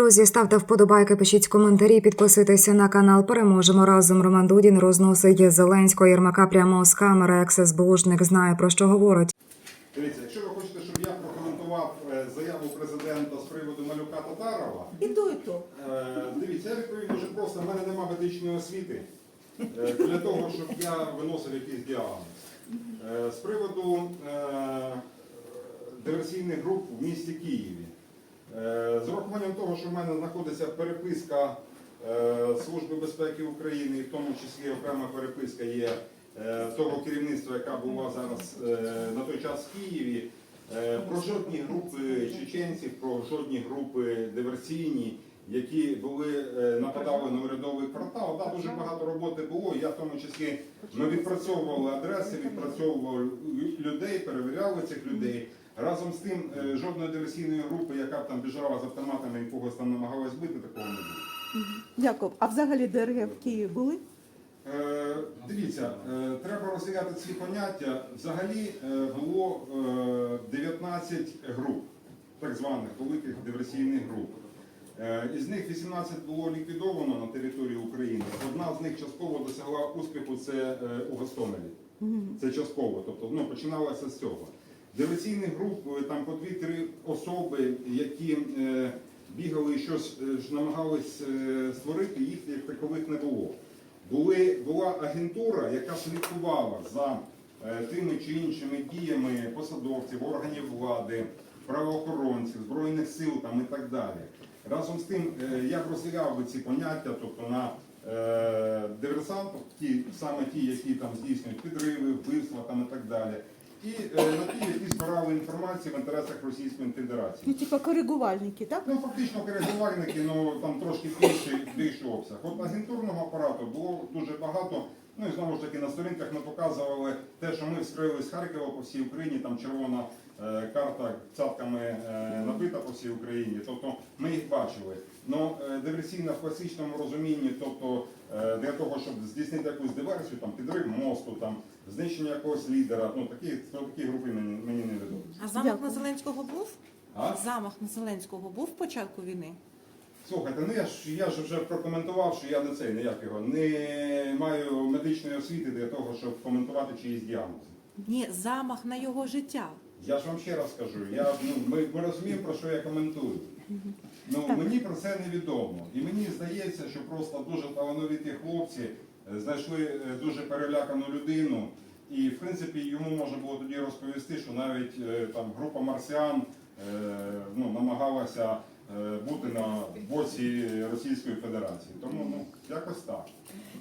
Друзі, ставте вподобайки, пишіть коментарі, підписуйтеся на канал. Переможемо разом. Роман Дудін розносить Зеленського Єрмака прямо з камери. Екс-СБУшник знає про що говорить. Дивіться, якщо ви хочете, щоб я прокоментував е, заяву президента з приводу малюка Татарова, І то, і то. е, дивіться, я відповім дуже просто, в мене немає медичної освіти е, для того, щоб я виносив якийсь діагноз. З приводу диверсійних груп в місті Києві. З урахуванням того, що в мене знаходиться переписка е, Служби безпеки України, і в тому числі окрема переписка є е, того керівництва, яка була зараз е, на той час в Києві. Про жодні групи чеченців, про жодні групи диверсійні, які були нападали на урядовий квартал. Да, дуже багато роботи було. Я в тому числі ми відпрацьовували адреси, відпрацьовували людей, перевіряли цих людей. Разом з тим, е, жодної диверсійної групи, яка б там біжала з автоматами і когось там намагалась бити, такого не було. Яков, а взагалі ДРГ в Києві були? Е, Дивіться, е, треба розглядати ці поняття. Взагалі е, було е, 19 груп, так званих великих диверсійних груп. Е, Із них 18 було ліквідовано на території України. Одна з них частково досягла успіху це е, у Гостомелі. Це частково, тобто ну, починалося з цього. Диверсійних груп там по 2-3 особи, які е, бігали і щось е, намагались е, створити, їх як такових не було. Були, була агентура, яка слідкувала за тими чи іншими діями посадовців, органів влади, правоохоронців, збройних сил там і так далі. Разом з тим, я б розділяв би ці поняття, тобто на диверсантів, ті саме ті, які там здійснюють підриви, вбивства там і так далі, і е, на ті, які збирали інформацію в інтересах Російської Федерації. Ну, типа коригувальники, так? Ну, фактично коригувальники, ну там трошки більший, більший обсяг. От агентурного апарату було дуже багато. Ну і знову ж таки на сторінках ми показували те, що ми вскрили з Харкова по всій Україні, там червона е, карта цятками е, набита по всій Україні. Тобто ми їх бачили. Ну диверсійна в класичному розумінні, тобто е, для того, щоб здійснити якусь диверсію, там підрив мосту, там знищення якогось лідера, ну такі, про такі групи мені, мені не відомо. А замах Дякую. на Зеленського був? А? Замах на Зеленського був в початку війни? Слухайте, ну я ж я ж вже прокоментував, що я не цей, не як його, не маю медичної освіти для того, щоб коментувати чиїсь діагнози. Ні, замах на його життя. Я ж вам ще раз скажу, я, ну, ми, ми розуміємо, про що я коментую. Ну, мені про це невідомо. І мені здається, що просто дуже талановиті хлопці е, знайшли е, дуже перелякану людину. І, в принципі, йому можна було тоді розповісти, що навіть е, там група марсіан ну, намагалася бути на боці Російської Федерації. Тому ну, якось так.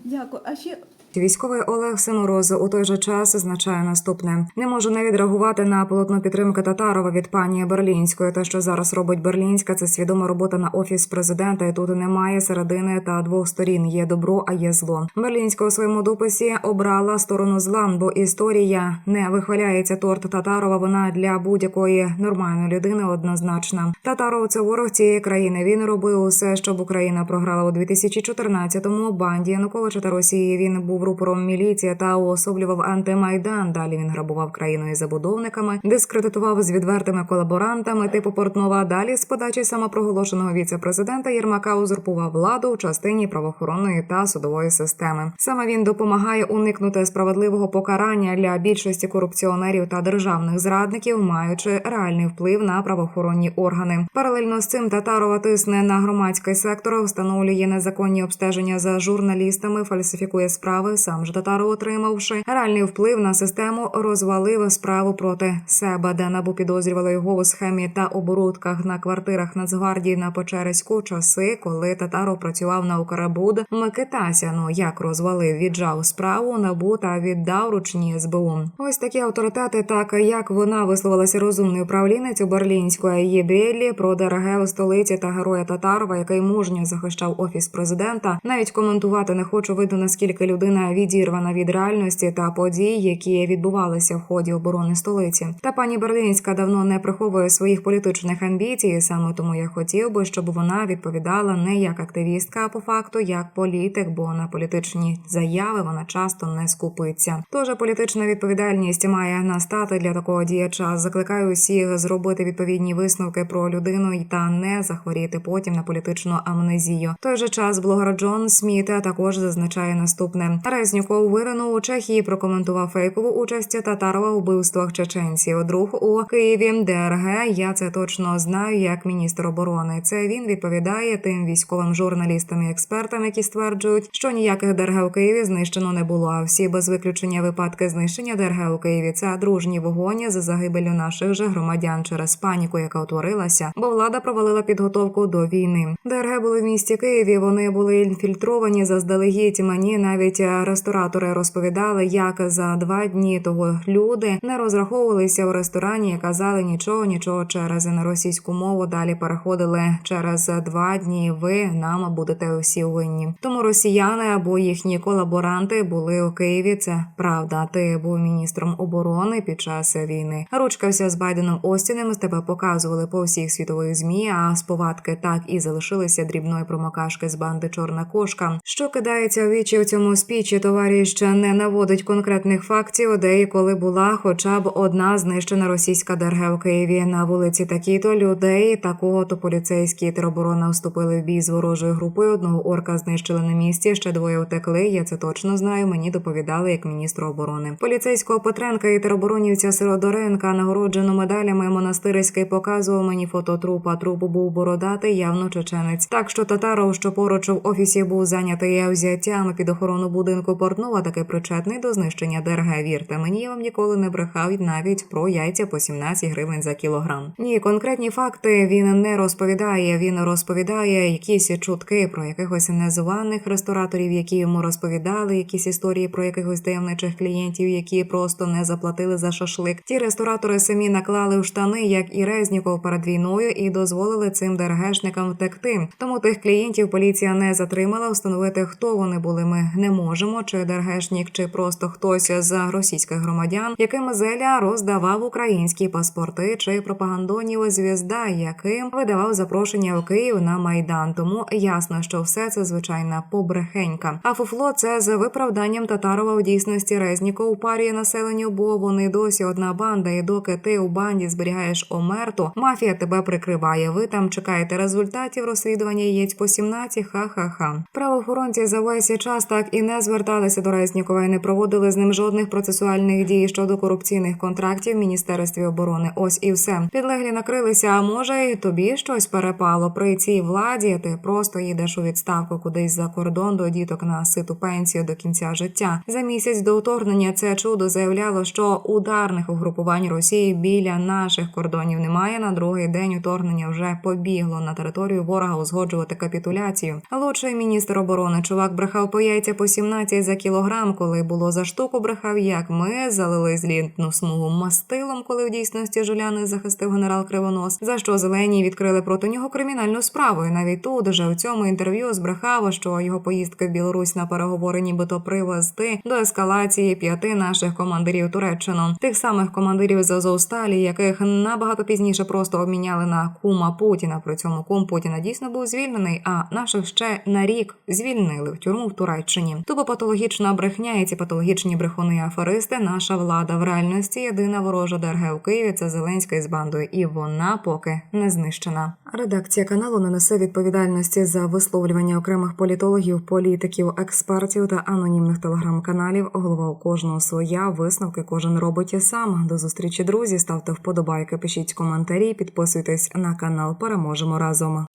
Дякую. А ще Військовий Олег Семороза у той же час зазначає наступне: не можу не відреагувати на полотно підтримки Татарова від пані Берлінської. Те, що зараз робить Берлінська, це свідома робота на офіс президента. І тут немає середини та двох сторін. Є добро, а є зло. Берлінська у своєму дописі обрала сторону зла, бо історія не вихваляється торт Татарова. Вона для будь-якої нормальної людини однозначна. Татаров це ворог цієї країни. Він робив усе, щоб Україна програла у 2014-му. Банді Януковича та Росії. Він був рупором міліції та уособлював антимайдан. Далі він грабував країну із забудовниками, дискредитував з відвертими колаборантами типу Портнова. Далі з подачі самопроголошеного віце-президента Єрмака узурпував владу у частині правоохоронної та судової системи. Саме він допомагає уникнути справедливого покарання для більшості корупціонерів та державних зрадників, маючи реальний вплив на правоохоронні органи. Паралельно з цим Татарова тисне на громадський сектор, встановлює незаконні обстеження за журналістами, фальсифікує справи. Сам ж Татаров, отримавши реальний вплив на систему, розвалив справу проти себе, де набу підозрювали його у схемі та оборудках на квартирах Нацгвардії на Печерську часи, коли Татаров працював на Укрбуд. Микитася, ну як розвалив, віджав справу набу та віддав ручні СБУ. Ось такі авторитети, так як вона висловилася розумний управлінець у Берлінської її Брєллі про ДРГ у столиці та героя Татарова, який мужньо захищав офіс президента. Навіть коментувати не хочу видно наскільки людина Україна відірвана від реальності та подій, які відбувалися в ході оборони столиці. Та пані Берлінська давно не приховує своїх політичних амбіцій. Саме тому я хотів би, щоб вона відповідала не як активістка, а по факту як політик, бо на політичні заяви вона часто не скупиться. Тож політична відповідальність має настати для такого діяча. Закликаю усіх зробити відповідні висновки про людину та не захворіти потім на політичну амнезію. В той же час блогер Джон Сміт також зазначає наступне: Резніков виринув у Чехії прокоментував фейкову участь Татарова у вбивствах чеченців. Друг у Києві ДРГ. Я це точно знаю як міністр оборони. Це він відповідає тим військовим журналістам і експертам, які стверджують, що ніяких ДРГ у Києві знищено не було. А всі без виключення випадки знищення ДРГ у Києві це дружні вогоні за загибелю наших же громадян через паніку, яка утворилася, бо влада провалила підготовку до війни. ДРГ були в місті Києві. Вони були інфільтровані заздалегідь. Мені навіть ресторатори розповідали, як за два дні того люди не розраховувалися у ресторані і казали нічого, нічого через російську мову. Далі переходили через два дні. Ви нам будете усі винні. Тому росіяни або їхні колаборанти були у Києві. Це правда. Ти був міністром оборони під час війни. Ручкався з Байденом Остіним. З тебе показували по всіх світових змі. А з повадки так і залишилися дрібної промокашки з банди Чорна кошка. Що кидається у вічі у цьому спічі, товариш не наводить конкретних фактів, де і коли була хоча б одна знищена російська ДРГ у Києві на вулиці. Такі-то людей такого то поліцейські тероборона вступили в бій з ворожою групою. Одного орка знищили на місці. Ще двоє утекли. Я це точно знаю. Мені доповідали як міністру оборони. Поліцейського Петренка і тероборонівця Сиродоренка нагороджено медалями монастириський показував мені фото трупа. Труп був бородатий, явно чеченець. Так що татаров, що поруч в офісі був зайнятий взяттями під охорону будинку Портнова, таки причетний до знищення ДРГ. Вірте мені, я вам ніколи не брехав навіть про яйця по 17 гривень за кілограм. Ні, конкретні факти він не розповідає. Він розповідає якісь чутки про якихось незваних рестораторів, які йому розповідали якісь історії про якихось таємничих клієнтів, які просто не заплатили за шашлик. Ті ресторатори самі наклали в штани, як і Резніков перед війною, і дозволили цим ДРГшникам втекти. Тому тих клієнтів поліція не затримала. Встановити, хто вони були, ми не можемо. Чи ДРГшник, чи просто хтось з російських громадян, яким Зеля роздавав українські паспорти, чи пропагандонів звізда, яким видавав запрошення у Київ на майдан. Тому ясно, що все це звичайна побрехенька. А фуфло це з виправданням Татарова в дійсності Резніков парює населенню, бо вони досі одна банда. І доки ти у банді зберігаєш омерту, мафія тебе прикриває. Ви там чекаєте результатів розслідування яєць по 17, Ха-ха-ха. Правоохоронці за весь час так і не зверталися до Резнікова і не проводили з ним жодних процесуальних дій щодо корупційних контрактів в міністерстві оборони. Ось і все. Підлеглі накрилися. А може, і тобі щось перепало при цій владі. Ти просто їдеш у відставку кудись за кордон до діток на ситу пенсію до кінця життя. За місяць до вторгнення це чудо заявляло, що ударних угрупувань Росії біля наших кордонів немає. На другий день вторгнення вже побігло на територію ворога узгоджувати капітуляцію. Лучший міністр оборони чувак брехав по яйця по 17 за кілограм, коли було за штуку брехав, як ми залили злітну смугу мастилом, коли в дійсності Жуляни захистив генерал Кривонос. За що зелені відкрили проти нього кримінальну справу. І навіть тут же в цьому інтерв'ю збрехав, що його поїздка в Білорусь на переговори, нібито привести до ескалації п'яти наших командирів Туреччину, тих самих командирів з Азовсталі, яких набагато пізніше просто обміняли на кума Путіна. При цьому кум Путіна дійсно був звільнений, а наших ще на рік звільнили в тюрму в Туреччині. Тупо патологічна брехня і ці патологічні брехуни аферисти. Наша влада в реальності єдина ворожа ДРГ у Києві. Це Зеленська з бандою, і вона поки не знищена. Редакція каналу не несе відповідальності за висловлювання окремих політологів, політиків, експертів та анонімних телеграм-каналів. Голова у кожного своя висновки кожен робить і сам. До зустрічі, друзі. Ставте вподобайки, пишіть коментарі, підписуйтесь на канал. Переможемо разом.